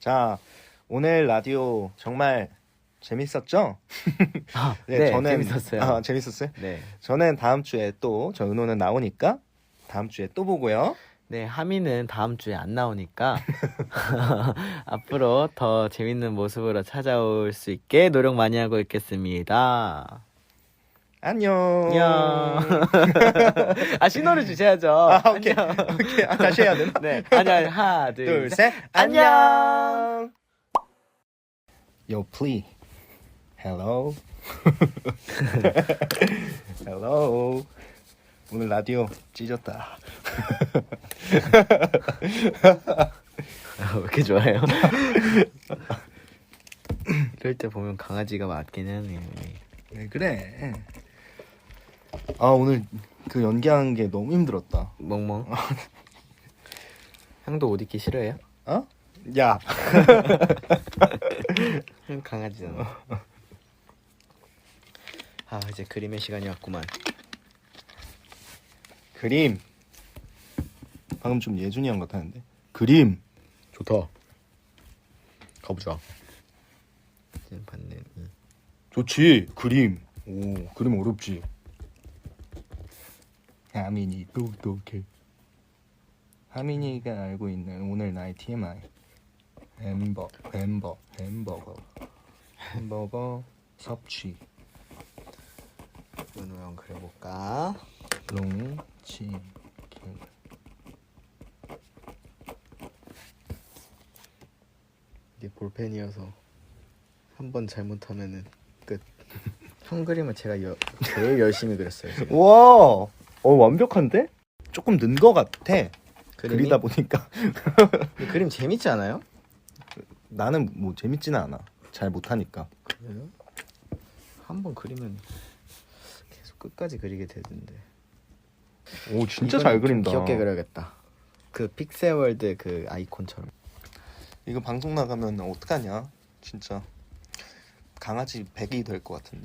자, 오늘 라디오 정말 재밌었죠? 아, 네, 재밌었어요. 아, 재밌었어요? 네. 저는 다음 주에 또, 저 은호는 나오니까 다음 주에 또 보고요. 네, 하미는 다음 주에 안 나오니까 앞으로 더 재밌는 모습으로 찾아올 수 있게 노력 많이 하고 있겠습니다. 안녕. 안녕. 아, 신호를 주셔야죠. 아, 오케이. 안녕. 오케이. 아, 다시 해야 되나? 네. 아니, 아니, 하나, 둘, 둘, 셋. 셋. 안녕. 안녕. Yo, please. Hello. Hello. 오늘 라디오 찢었다. 아, 왜 이렇게 좋아요? 이럴 때 보면 강아지가 맞긴 하네요. 왜 그래? 아 오늘 그 연기하는 게 너무 힘들었다. 멍멍. 형도 옷 입기 싫어해요? 어? 야. 형 강아지잖아. 아 이제 그림의 시간이 왔구만. 그림. 방금 좀 예준이 형 같았는데. 그림. 좋다. 가보자. 지금 받는 이. 좋지. 그림. 오, 그림 어렵지. 하민이 똑똑해. 하민이가 알고 있는 오늘 나의 TMI. 햄버, 햄버, 햄버거. 햄버거 섭취. 은호 형 그려볼까? 롱치. 이게 볼펜이어서 한 번 잘못하면은 끝. 형 그림은 제가 여, 제일 열심히 그렸어요. 지금. 와, 어 완벽한데? 조금 는 거 같아. 그림이? 그리다 보니까 이 그림 재밌지 않아요? 나는 뭐 재밌지는 않아. 잘 못하니까. 그래요? 한번 그리면 계속 끝까지 그리게 되던데. 오 진짜 이건 잘 좀 그린다. 귀엽게 그려야겠다. 그 픽셀월드 그 아이콘처럼. 이거 방송 나가면 어떡하냐? 진짜 강아지 100이 될 것 같은데.